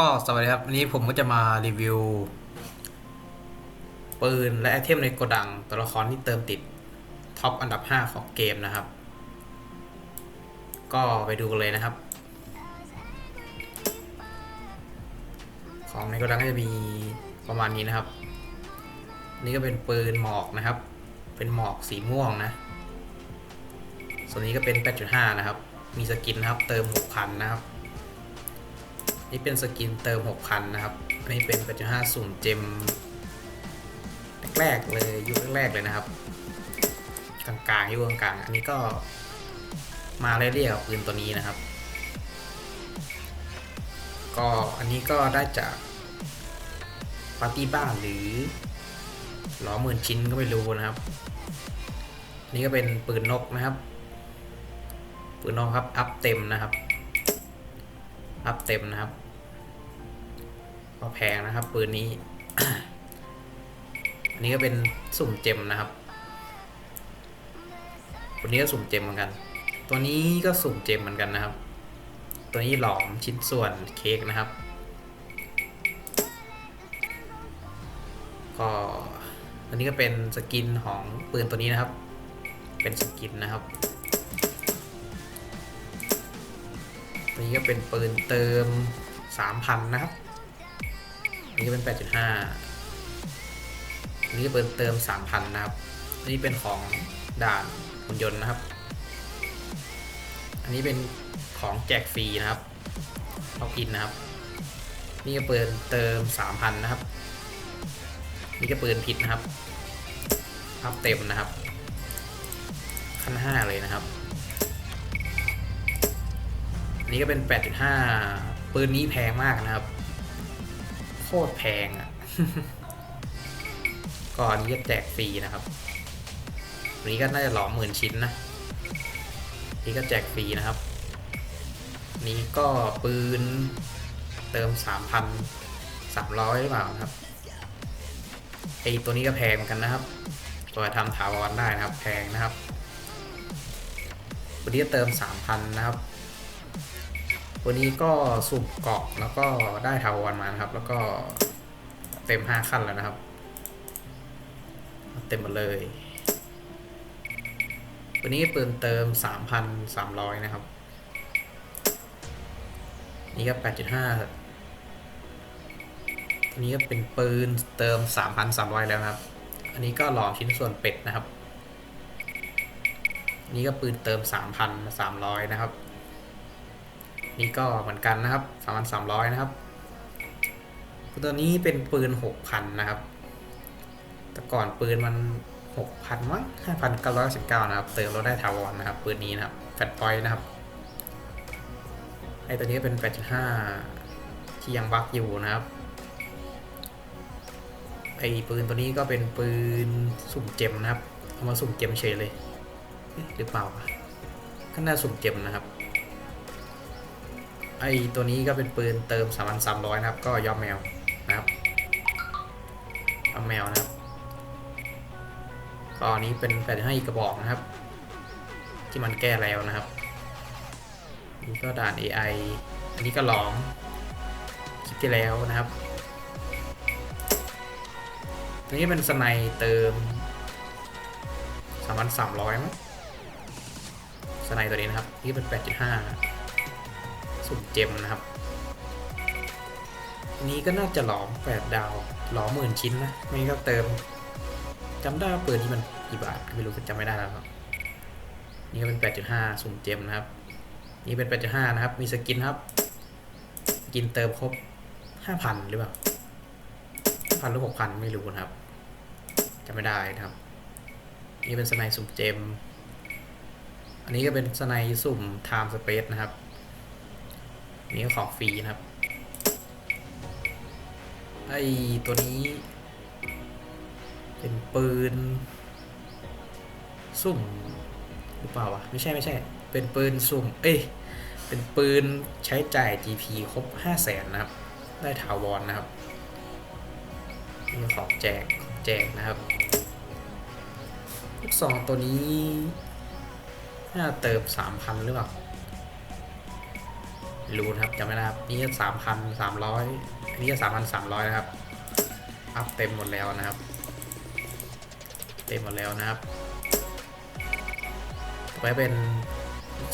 ก็สวัสดีครับวันนี้ผมก็จะมารีวิว ปืนและไอเทมในโกดังตัวละครที่เติมติดท็อปอันดับ 5 ของเกมนะครับ ก็ไปดูกันเลยนะครับ ของในโกดังก็จะมีประมาณนี้นะครับ นี่ก็เป็นปืนหมอกนะครับ เป็นหมอกสีม่วงนะ ส่วนนี้ก็เป็น 8.5 นะครับ มีสกินนะครับ เติม 6,000 นะครับ นี่เป็นสกินเติม 6,000 นะครับ อันนี้เป็น8.5สุ่มเจมแรกๆเลยยุคแรกๆเลยนะครับ กลางๆยุคกลางๆอันนี้ก็มาเรื่อยๆกับปืนตัวนี้นะครับ ก็อันนี้ก็ได้จากปาร์ตี้บ้านหรือหลอหมื่นชิ้นก็ไม่รู้นะครับ นี่ก็เป็นปืนนกนะครับ ปืนนกครับ อัพเต็มนะครับ อัพเต็มนะครับ ก็แพงนะครับปืนนี้ อันนี้ก็เป็นสุ่มเจมนะครับตัวนี้ก็สุ่มเจมเหมือนกัน ตัวนี้ก็สุ่มเจมเหมือนกันนะครับ ตัวนี้หลอมชิ้นส่วนเค้กนะครับ ก็อันนี้ก็เป็นสกินของปืนตัวนี้นะครับ เป็นสกินนะครับ นี้ก็เป็นปืนเติม 3,000 นะครับ อันนี้ก็เป็น 8.5 อันนี้ก็เป็นเติม 3,000 นะครับ อันนี้เป็นของด่านหุ่นยนต์นะครับ อันนี้เป็นของแจกฟรีนะครับล็อกอินนะครับ นี่ก็ปืนเติม 3,000 นะครับ นี่ก็ปืนพิษนะครับอัพเต็มนะครับ ขั้น 5 เลยนะครับ นนี้ก็เป็น 8.5 ปืนนี้แพงมากนะครับ โคตรแพงอะ่ะ ก่อนนี้จะแจกฟรีนะครับอันนี้ก็น่าจะหลอมหมื่นชิ้นนะ นี่ก็แจกฟรีนะครับ นี้ก็ปืนเติม3,300หรือเปล่านะครับไอตัวนี้ก็แพงเหมือนกันนะครับ ตัวทำถาวรได้นะครับ แพงนะครับตัวนี้ก็เติม 3,000 นะครับ วันนี้ก็สุ่มเกาะแล้วก็ได้ทาวรมานะครับ แล้วก็เต็ม5ขั้นแล้วนะครับ เต็มหมดเลย วันนี้ปืนเติม3,300นะครับ นี่ก็8.5อันนี้ก็เป็นปืนเติม3,300แล้วครับ อันนี้ก็หลอมชิ้นส่วนเป็ดนะครับ นี่ก็ปืนเติม3,300นะครับ นี่ก็เหมือนกันนะครับ3,300นะครับตัวนี้เป็นปืน6,000นะครับ แต่ก่อนปืนมัน6,000มั้ง5,919นะครับ เติมราได้ถาวรนะครับ ปืนนี้นะครับแฟตพอยต์นะครับ ไอตัวนี้เป็น8.5ที่ยังบักอยู่นะครับ ไอปืนตัวนี้ก็เป็นปืนสุ่มเจมนะครับ เอามาสุ่มเจมเฉยเลยหรือเปล่าวะก็น่าสุ่มเจมนะครับ ไอตัวนี้ก็เป็นปืนเติม3,300นะครับ ก็ยอมแมวนะครับยอมแมวนะครับก็อันนี้เป็นแปดให้อีกกระบอกนะครับ ที่มันแก้แล้วนะครับ นี่ก็ด่าน AI อันนี้ก็หลอมคลิปที่แล้วนะครับตัวนี้เป็นสไนเติม3,300มั้งสไนตัวนี้นะครับ นี่เป็น8.5 สุ่มเจมนะครับนี้ก็น่าจะหลอม8ดาวหลอมหมื่นชิ้นนะ ไม่ก็เติมจำได้ว่าปืนที่มันกี่บาทไม่รู้จำไม่ได้แล้วครับนี่ก็เป็น 8.5 สุ่มเจมนะครับ นี่เป็น 8.5 นะครับ มีสกินครับ กินเติมครบ 5,000 หรือเปล่า5,000หรือ6,000ไม่รู้นะครับจำไม่ได้นะครับ นี่เป็นสไนสุ่มเจม อันนี้ก็เป็นสไนสุ่ม Time Space นะครับ นี่ของฟรีนะครับ ไอตัวนี้ เป็นปืน สุ่มหรือเปล่าวะ ไม่ใช่ไม่ใช่ เป็นปืนสุ่ม เอ้ย เป็นปืนใช้จ่าย GP ครบ5 0 0แสนนะครับ ได้ถาวรนะครับนี่ของแจกของแจกนะครับลูกซองตัวนี้น่าเติม3,000หรือเปล่า รู้นครับจำไม่ได้ครับนี่สามพันสามร้อยอันนี้สามพันสามร้อยนะครับ อัพเต็มหมดแล้วนะครับ เต็มหมดแล้วนะครับต่อไปเป็น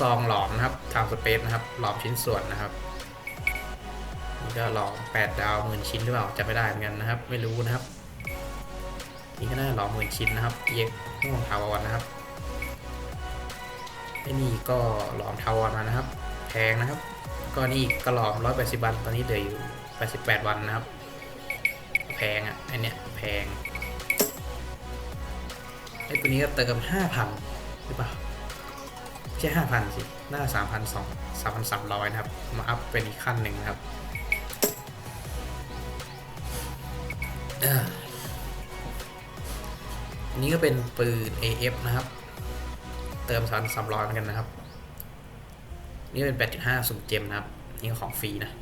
ซองหลอมนะครับทางสเปซนะครับ หลอมชิ้นส่วนนะครับนี่ก็หลอมแปดดาวหมื่นชิ้นหรือเปล่าจำไม่ได้เหมือนกันนะครับ ไม่รู้นะครับ นี่ก็น่าหลอมหมื่นชิ้นนะครับเย็กม่วงทาวรนะครับไอ้นี่ก็หลอมทาวรมานะครับ แพงนะครับ ก็นี่ก็หลอมร้อยแปดสิบวัน ตอนนี้เหลืออยู่แปดสิบแปดวันนะครับ แพงอะไอเนี้ยแพงไอตัวนี้ก็เติมห้าพันหรือเปล่าไม่ใช่ห้าพันสิหน้าสามพันสองสามพันสามร้อยนะครับ มาอัพเป็นอีกขั้นหนึ่งนะครับอันนี้ก็เป็นปืน AF นะครับ เติมสามสามร้อยเหมือนกันนะครับ นี่เป็น 8.5 สุ่มเจมนะครับ นี่ของฟรีนะ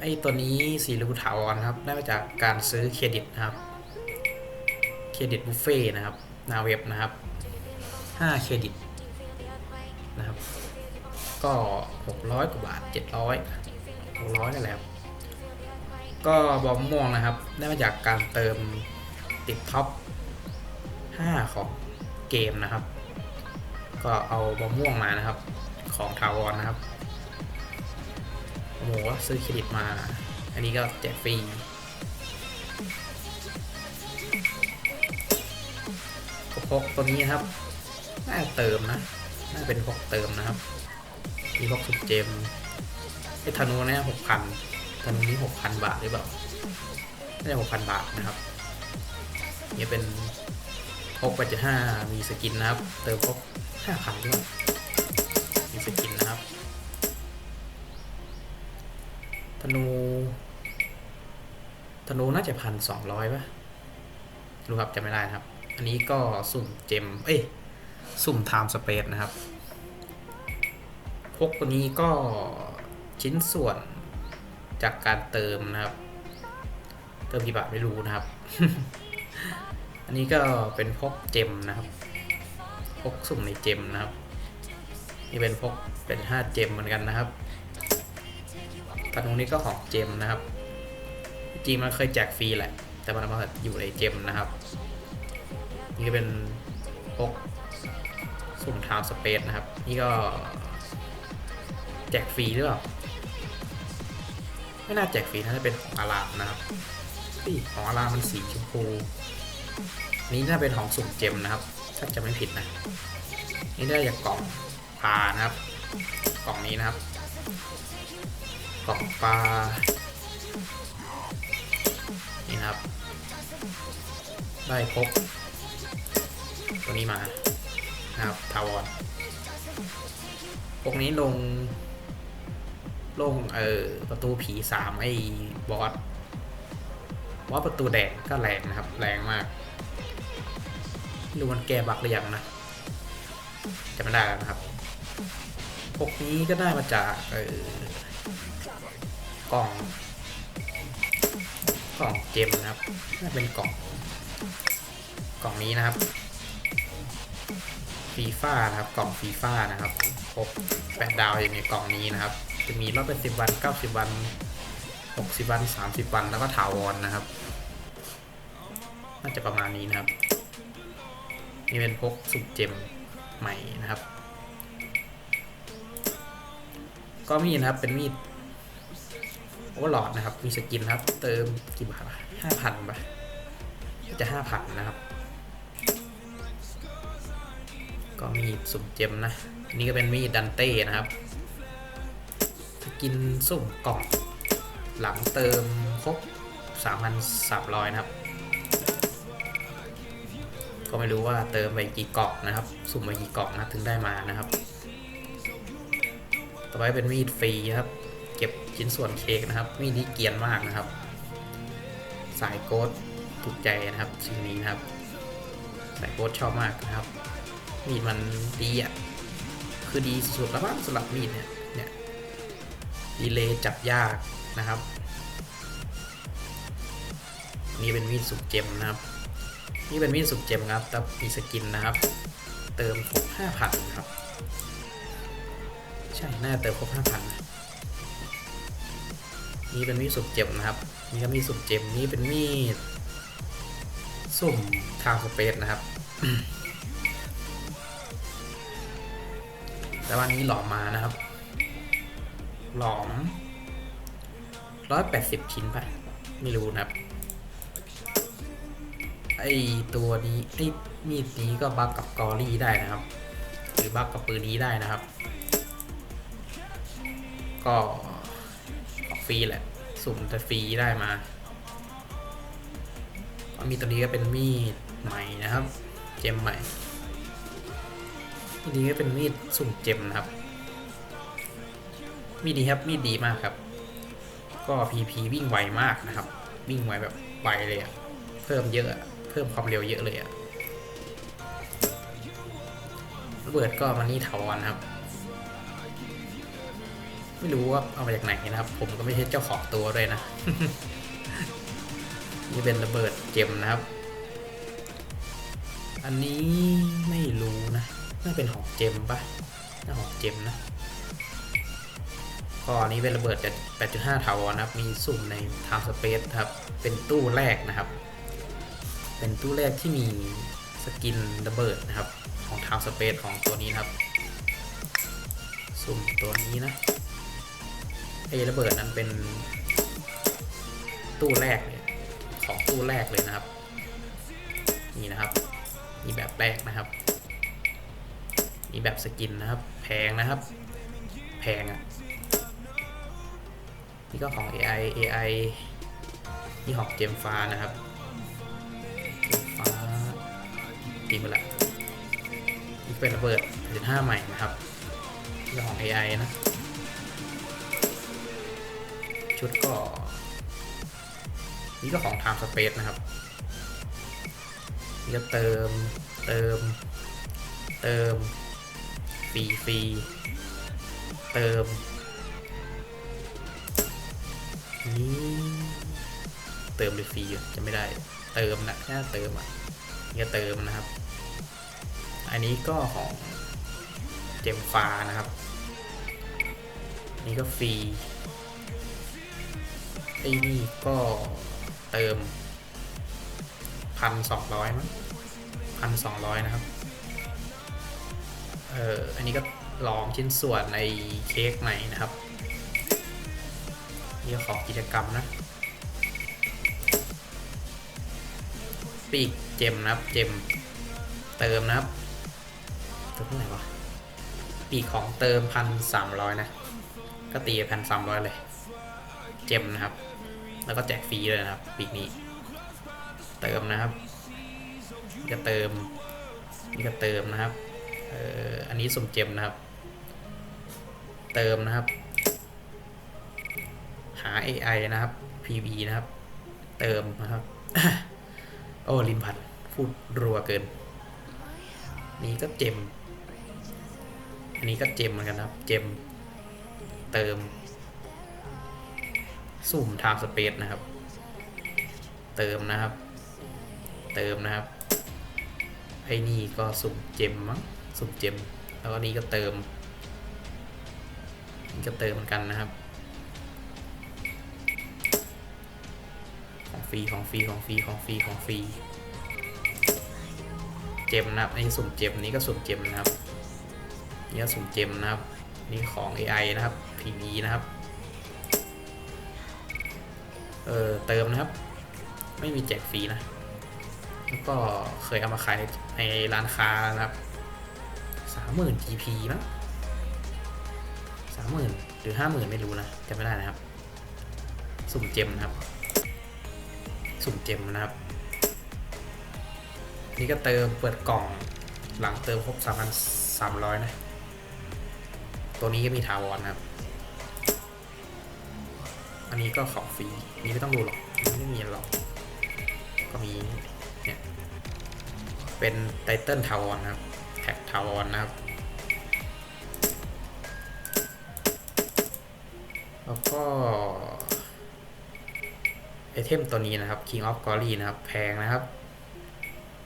ไอ้ตัวนี้สีรูถาวรครับ ได้มาจากการซื้อเครดิตนะครับ เครดิตบุฟเฟ่นะครับหนาเว็บนะครับ 5 เครดิตนะครับ ก็ 600 กว่าบาท 700 600นั่นแหละครับก็บอมม่วงนะครับ ได้มาจากการเติมติดท็อป 5 ของเกมนะครับ ก็เอาบอมม่วงมานะครับ ของทาวรนนะครับโอ้โหซื้อเครดิตมา อันนี้ก็แจกฟรีพกตัวนี้นะครับ น่าเติมนะ น่าเป็นพกเติมนะครับ มีพกสุดเจมไอ้ธนูเนี่ยหกพันธนูนี้หกพันบาทหรือเปล่าน่าจะหกพันบาทนะครับนี่เป็นพกไปจะห้ามีสกินนะครับ เติมพก ห้าพันด้วยมีสกินนะครับธนูธนูน่าจะพันสองร้อยป่ะรู้ครับจำไม่ได้นะครับ อันนี้ก็สุ่มเจม เอ้ย สุ่มไทม์สเปซนะครับพวกตัวนี้ก็ชิ้นส่วนจากการเติมนะครับ เติมกี่บาทไม่รู้นะครับ อันนี้ก็เป็นพกเจมนะครับ พกสุ่มในเจมนะครับนี่เป็นพกเป็นห้าเจมเหมือนกันนะครับธนูนี้ก็ของเจมนะครับ จริงมันเคยแจกฟรีแหละ แต่มันมาอยู่ในเจมนะครับ นี่ก็เป็นพกสุ่มทาวสเปซนะครับ นี่ก็แจกฟรีหรือเปล่า ไม่น่าแจกฟรีน่าจะเป็นของอารามนะครับนี่ของอารามมันสีชมพู นี่น่าเป็นของสุ่มเจมนะครับ ถ้าจะไม่ผิดนะ นี่ได้จากกล่องพานะครับ กล่องนี้นะครับ กล่องปลา นี่นะครับ ได้พบตัวนี้มานะครับ ทาวอนพวกนี้ลง ลง เอ่อประตูผีสามไอ้บอสบอสประตูแดงก็แรงนะครับ แรงมาก ไม่รู้มันแก้บักหรือยังนะจะไม่ได้แล้วนะครับพวกนี้ก็ได้มาจากเออกล่อง กล่องเจมนะครับน่าเป็นกล่องกล่องนี้นะครับฟีฟ่านะครับกล่องฟีฟ่านะครับครบแปดดาวอยู่ในกล่องนี้นะครับ จะมีรอบเป็นสิบวันเก้าสิบวันหกสิบวันสามสิบวันแล้วก็ถาวรนะครับ น่าจะประมาณนี้นะครับ นี่เป็นพกสุดเจมใหม่นะครับ ก็มีนะครับเป็นมีดโอเวอร์ลอดนะครับ มีสกินนะครับ เติมกี่บาทห้าพันป่ะน่าจะห้าพันนะครับ ก็มีสุ่มเจมนะนนี่ก็เป็นมีดดันเต้นะครับสกินสุ่มกล่องหลังเติมครบ3,300นะครับ ก็ไม่รู้ว่าเติมไปกี่กล่องนะครับ สุ่มไปกี่กล่องนะถึงได้มานะครับ ต่อไปเป็นมีดฟรีนะครับ เก็บชิ้นส่วนเค้กนะครับ มีดนี้เกียนมากนะครับ สายโกดถูกใจนะครับสิ่งนี้นะครับ สายโกดชอบมากนะครับ มีดมันดีอะคือดีสุดๆแล้วมั้งสำหรับมีดเนี่ยเนี่ยดีเลย์จับยากนะครับ นี่เป็นมีดสุกเจมนะครับ นี่เป็นมีดสุกเจ็มครับแต่มีสกินนะครับ เติมครบห้าพันครับ ใช่ น่าเติมครบห้าพันนี่เป็นมีดสุ่มเจ็มนะครับ นี่ก็มีดสุ่มเจ็มนี่เป็นมีดสุ่มทางสเปซนะครับ แต่วันนี้หลอมมานะครับ หลอมร้อยแปดสิบชิ้นปะไม่รู้นะครับ ไอตัวนี้ไอมีดนี้ก็บักกับกอรี่ได้นะครับ หรือบักกับปืนนี้ได้นะครับ ก็ของฟรีแหละ สุ่มแต่ฟรีได้มาก็มีตัวนี้ก็เป็นมีดใหม่นะครับ เจมใหม่มีดนี้ก็เป็นมีดสุ่มเจมนะครับ มีดดีครับมีดดีมากครับ ก็พีพีวิ่งไวมากนะครับ วิ่งไวแบบไวเลยอะเพิ่มเยอะ เพิ่มความเร็วเยอะเลยอะระเบิดก็มันนี่ถาวรครับ ไม่รู้ว่าเอามาจากไหนนะครับ ผมก็ไม่ใช่เจ้าของตัวด้วยนะ นี่เป็นระเบิดเจมนะครับ อันนี้ไม่รู้นะน่าเป็นของเจมปะน่าของเจมนะก็อันนี้เป็นระเบิดจาก8.5ถาวรนะครับ มีสุ่มใน Time Space ครับ เป็นตู้แรกนะครับ เป็นตู้แรกที่มีสกินระเบิดนะครับ ของ Time Space ของตัวนี้นะครับ สุ่มตัวนี้นะไอ้ระเบิดนั้นเป็นตู้แรกเลยของตู้แรกเลยนะครับ นี่นะครับนี่แบบแรกนะครับนี่แบบสกินนะครับ แพงนะครับ แพงอะ่ะนี่ก็ของ AI AI นี่ของเจมฟ้านะครับ ตีมาละนี่เป็นระเบิด75ใหม่นะครับนี่ก็ของ AI นะ ชุดก็นี่ก็ของ Time Space นะครับนี่ก็เติม เติม เติมฟรีฟรีเติม นี่ เติมหรือฟรีอยู่จะไม่ได้ เติมนะแค่เติมอะ นี่ก็เติมนะครับ อันนี้ก็ของเจมฟ้านะครับ นี่ก็ฟรีไอ้นี่ก็เติมพันสองร้อยมั้งพันสองร้อยนะครับ เอออันนี้ก็ลองชิ้นส่วนในเค้กใหม่นะครับ นี่ของกิจกรรมนะ ปีกเจมนะครับ เจมเติมนะครับเติมเท่าไหร่วะปีกของเติมพันสามร้อยนะ ก็ตีพันสามร้อยเลย เจมนะครับ แล้วก็แจกฟรีเลยนะครับ ปีกนี้ เติมนะครับนี่ก็เติมนี่ก็เติมนะครับเอ่ออันนี้สมเจมนะครับ เติมนะครับ หา AI นะครับ PV นะครับ เติมนะครับ อ้ลิมพันพูดรัวเกิน นี่ก็เจมอันนี้ก็เจมเหมือนกันครับ เจม เติมสุ่ม time space นะครับ เติมนะครับ เติมนะครับ ไอ้นี่ก็สุ่มเจมมั้ง สุ่มเจม แล้วก็นี่ก็เติมนี่ก็เติมเหมือนกันนะครับ ฟรีของฟรีของฟรีของฟรีของฟรีเจมนะครับไอ้สุ่มเจมนี่ก็สุ่มเจมนะครับนี่ก็สุ่มเจมนะครับนี่ของ AI นะครับ PV นะครับเออเติมนะครับ ไม่มีแจกฟรีนะแล้วก็เคยเอามาขายในในร้านค้านะครับสามหมื่น GP มั้งสามหมื่นหรือห้าหมื่นไม่รู้นะจำไม่ได้นะครับ สุ่มเจมนะครับ สุ่มเจมนะครับ นี่ก็เติมเปิดกล่องหลังเติมครบสามพันสามร้อยนะ ตัวนี้ก็มีถาวรนะครับ อันนี้ก็ของฟรีนี่ไม่ต้องดูหรอกไม่มีหรอก ก็มีเนี่ยเป็นไตเติลทาวอนนะครับแท็กทาวอนนะครับแล้วก็ ไอเทมตัวนี้นะครับ King of Glory นะครับ แพงนะครับ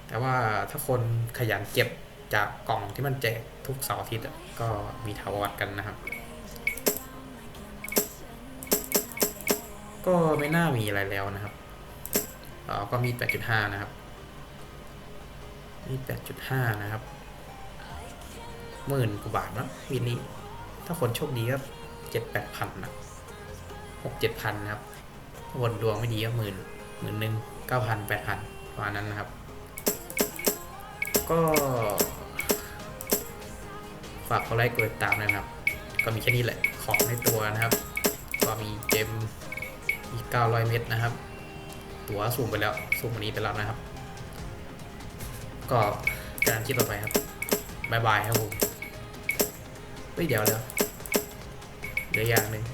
แต่ว่าถ้าคนขยันเก็บจากกล่องที่มันแจกทุกเสาร์อาทิตย์ก็มีถาวรกันนะครับ ก็ไม่น่ามีอะไรแล้วนะครับเออก็มี 8.5 นะครับ มี 8.5 นะครับ หมื่นกว่าบาทนะมีนี้ ถ้าคนโชคดีก็เจ็ดแปดพันนะหกเจ็ดพันนะครับ ถ้าคนดวงไม่ดีก็หมื่นหมื่นหนึ่งเก้าพันแปดพันประมาณนั้นนะครับ ก็ฝากกดไลค์กดติดตามนะครับ ก็มีแค่นี้แหละของในตัวนะครับ ก็มีเจมอีก900 เม็ดนะครับ ตัวสูงไปแล้วสูงกว่านี้ไปแล้วนะครับ ก็การคิดต่อไปครับบายบายครับผมเฮ้ยเดี๋ยวเดี๋ยวอย่างหนึ่ง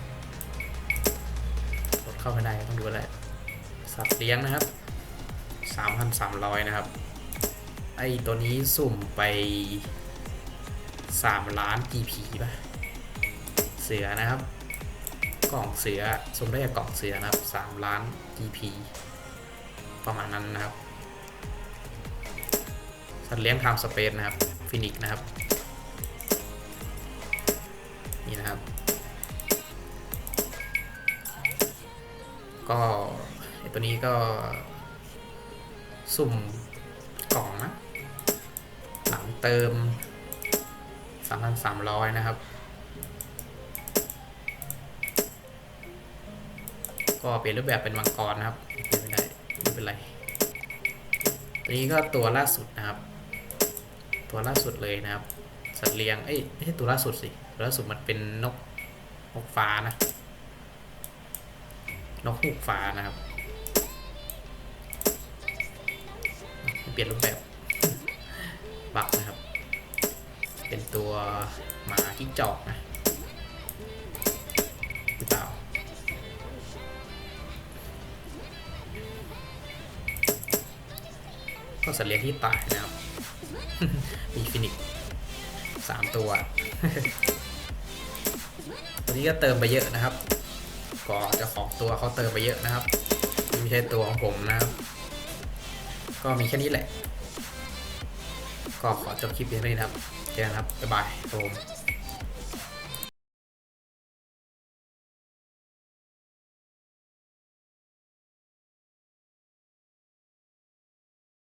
เข้าไม่ได้ต้องดูอะไร สัตว์เลี้ยงนะครับ 3,300 นะครับ ไอตัวนี้สุ่มไป 3 ล้าน GP ป่ะ เสือนะครับ กล่องเสือสุ่มได้จากกล่องเสือนะครับ 3 ล้าน GP ประมาณนั้นนะครับ สัตว์เลี้ยงทม์สเปซนะครับ ฟินิกนะครับ นี่นะครับ ก็ไอตัวนี้ก็สุ่มกล่องนะหลังเติม 3,300 นะครับ ก็เปลี่ยนรูปแบบเป็นมังกรนะครับเปลี่ยนไม่ได้ไม่เป็นไร ตัวนี้ก็ตัวล่าสุดนะครับ ตัวล่าสุดเลยนะครับ สัตว์เลี้ยง เอ้ยไม่ใช่ตัวล่าสุดสิ ตัวล่าสุดมันเป็นนกนกฟ้านะ นกฮูกฟ้านะครับ เปลี่ยนรูปแบบบักนะครับ เป็นตัวหมาที่จอกนะหรือเปล่าก็สัตว์เลี้ยงที่ตายนะครับ มีฟินิกสามตัว ตัวนี้ก็เติมไปเยอะนะครับ ก็จะของตัวเขาเติมไปเยอะนะครับ ไม่ใช่ตัวของผมนะครับ ก็มีแค่นี้แหละ ก็ขอจบคลิปเพียงเท่านี้นะครับ เจอกันครับ บ๊ายบายครับผม